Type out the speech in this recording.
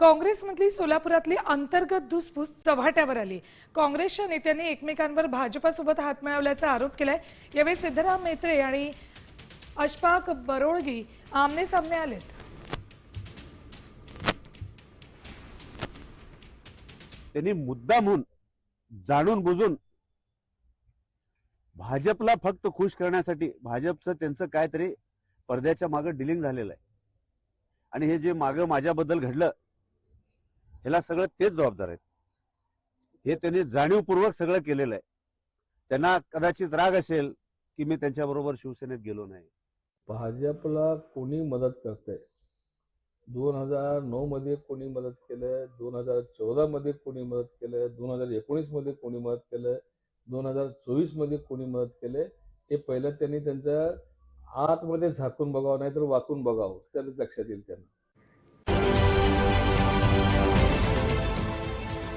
काँग्रेसमधली सोलापुरातली अंतर्गत धुसफूस चव्हाट्यावर आली. काँग्रेसच्या नेत्यांनी एकमेकांवर भाजपासोबत हात मिळवल्याचा आरोप केलाय. यावेळी सिद्धराम मेत्रे आणि अशफाक बरोळगी आमने सामने आलेत. त्यांनी मुद्दामून जाणून बुजून भाजपला फक्त खुश करण्यासाठी भाजपचं त्यांचं काहीतरी पडद्याच्या मागं डिलिंग झालेलं आहे. आणि हे जे मागं माझ्याबद्दल घडलं ह्याला सगळं तेच जबाबदार आहेत. हे त्यांनी जाणीवपूर्वक सगळं केलेलं आहे. त्यांना कदाचित राग असेल की मी त्यांच्याबरोबर शिवसेनेत गेलो नाही. भाजपला कोणी मदत करतंय? दोन हजार नऊ मध्ये कोणी मदत केलं दोन हजार चौदा मध्ये कोणी मदत केलं दोन हजार एकोणीसमध्ये कोणी मदत केलं दोन हजार चोवीसमध्ये कोणी मदत केलं हे पहिलं त्यांनी त्यांचं आतमध्ये झाकून बघावं नाही तर वाकून बघावं. त्याला लक्षात येईल त्यांना.